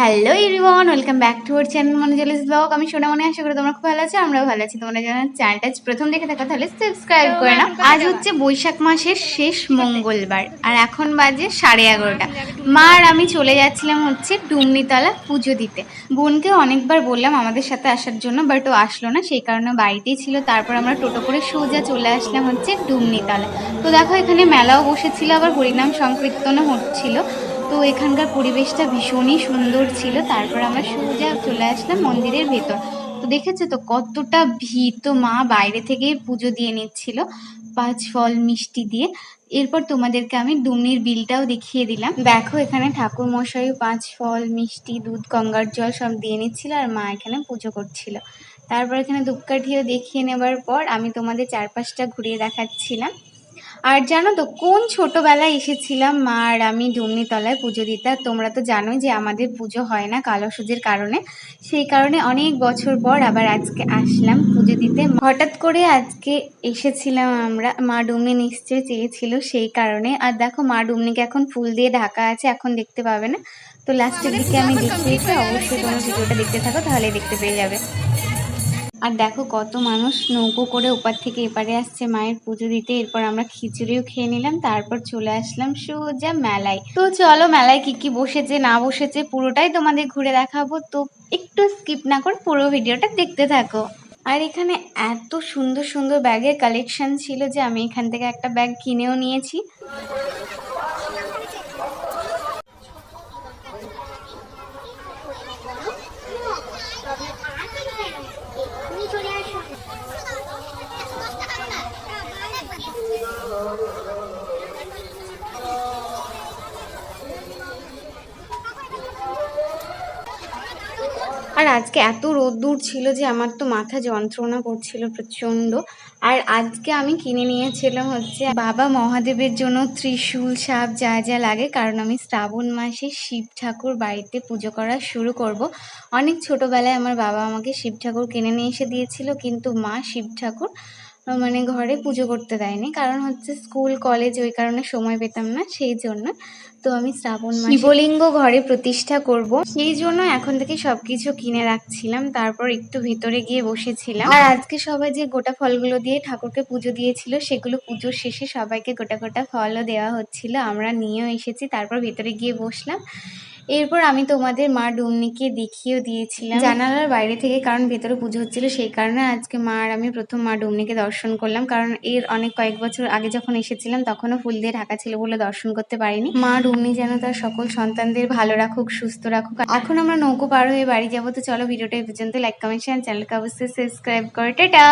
Hello everyone welcome back to our channel মনোজলিস blog আমি সোনা মনে আশা করি তোমরা খুব ভালো আছো আমরাও ভালো আছি। তোমরা যারা চ্যানেলটা প্রথম দেখে থাকো তাহলে সাবস্ক্রাইব করে নাও। আজ হচ্ছে বৈশাখ মাসের শেষ মঙ্গলবার আর এখন বাজে সাড়ে এগারোটা। মা আর আমি চলে যাচ্ছিলাম হচ্ছে ডুমনিতলা পুজো দিতে। বোনকে অনেকবার বললাম আমাদের সাথে আসার জন্য বাট ও আসলো না সেই কারণে বাড়িতেই ছিল। তারপর আমরা টোটো করে সোজা চলে আসলাম হচ্ছে ডুমনিতলা। তো দেখো এখানে মেলাও বসেছিল আবার হরিনাম সংকীর্তনও হচ্ছিল। তো এখানকার পরিবেশটা ভীষণই সুন্দর ছিল। তারপর আমরা সোজা চলে আসলাম মন্দিরের ভেতর। তো দেখেছ তো কতটা ভিড়? তো মা বাইরে থেকেই পুজো দিয়ে নিচ্ছিল পাঁচ ফল, মিষ্টি দিয়ে। এরপর তোমাদেরকে আমি ডুমনির বিলটাও দেখিয়ে দিলাম। দেখো এখানে ঠাকুর মশাই পাঁচ ফল, মিষ্টি, দুধ, গঙ্গার জল সব দিয়ে নিচ্ছিল আর মা এখানে পুজো করছিল। তারপর এখানে ধূপকাঠিও দেখিয়ে নেবার পর আমি তোমাদের চারপাশটা ঘুরিয়ে দেখাচ্ছিলাম। আর জানো তো, কোন ছোটবেলায় এসেছিলাম, মা আর আমি ডুমনিতলায় পুজো দিতে? আর তোমরা তো জানোই যে আমাদের পুজো হয় না কালো সূর্যের কারণে। সেই কারণে অনেক বছর পর আবার আজকে আসলাম পুজো দিতে। হঠাৎ করে আজকে এসেছিলাম আমরা। মা ডুমনি নিশ্চয়ই চেয়েছিল সেই কারণে। আর দেখো, মা ডুমনিকে এখন ফুল দিয়ে ঢাকা আছে, এখন দেখতে পাবে না। তো লাস্টের দিকে আমি দেখিয়েছি, অবশ্যই তোমরা ভিডিওটা দেখতে থাকো তাহলে দেখতে পেয়ে যাবে। আর দেখো কত মানুষ নৌকো করে ওপার থেকে এপারে আসছে, মায়ের পুজো দিতে। এরপর আমরা খিচুড়িও খেয়ে নিলাম, তারপর চলে আসলাম সোজা মেলায়। তো চলো মেলায় কি কি বসেছে, না বসেছে, পুরোটাই তোমাদের ঘুরে দেখাবো। তো একটু স্কিপ না করে পুরো ভিডিওটা দেখতে থাকো। আর এখানে এত সুন্দর সুন্দর ব্যাগের কালেকশন ছিল যে আমি এখান থেকে একটা ব্যাগ কিনেও নিয়েছি। আর আজকে এত রোদ্দুর ছিল যে আমার তো মাথা যন্ত্রণা করছিল প্রচণ্ড। আর আজকে আমি কিনে নিয়েছিলাম হচ্ছে বাবা মহাদেবের জন্য ত্রিশূল সাপ যা যা লাগে, কারণ আমি শ্রাবণ মাসে শিব ঠাকুর বাড়িতে পুজো করা শুরু করব। অনেক ছোটোবেলায় আমার বাবা আমাকে শিব ঠাকুর কিনে নিয়ে এসে দিয়েছিল, কিন্তু মা শিব ঠাকুর মানে ঘরে পুজো করতে দেয়নি। কারণ হচ্ছে স্কুল কলেজ ওই কারণে সময় পেতাম না সেই জন্য। তো আমি শ্রাবণ মাসে শিবলিঙ্গ ঘরে প্রতিষ্ঠা করব। সেই জন্য এখন থেকে সবকিছু কিনে রাখছিলাম। তারপর একটু ভিতরে গিয়ে বসেছিলাম। আর আজকে সবাই যে গোটা ফলগুলো দিয়ে ঠাকুরকে পুজো দিয়েছিল সেগুলো পুজোর শেষে সবাইকে গোটা গোটা ফলও দেওয়া হচ্ছিল। আমরা নিয়েও এসেছি তারপর ভেতরে গিয়ে বসলাম। এরপর আমি তোমাদের মা ডুমনিকে দেখিয়েও দিয়েছিলাম। জানালার বাইরে থেকে কারণ ভেতরে পুজো হচ্ছিল সেই কারণে আজকে মা আর আমি প্রথম মা ডুমনিকে দর্শন করলাম। কারণ এর অনেক কয়েক বছর আগে যখন এসেছিলাম তখনও ফুল দিয়ে ঢাকা ছিল বলে দর্শন করতে পারিনি। মা ডুমনি যেন তার সকল সন্তানদের ভালো রাখুক, সুস্থ রাখুক। এখন আমরা নৌকো পার হয়ে বাড়ি যাব। তো চলো ভিডিওটা এই পর্যন্ত। লাইক কমেন্ট শেয়ার চ্যানেলকে অবশ্যই সাবস্ক্রাইব করে। টাটা!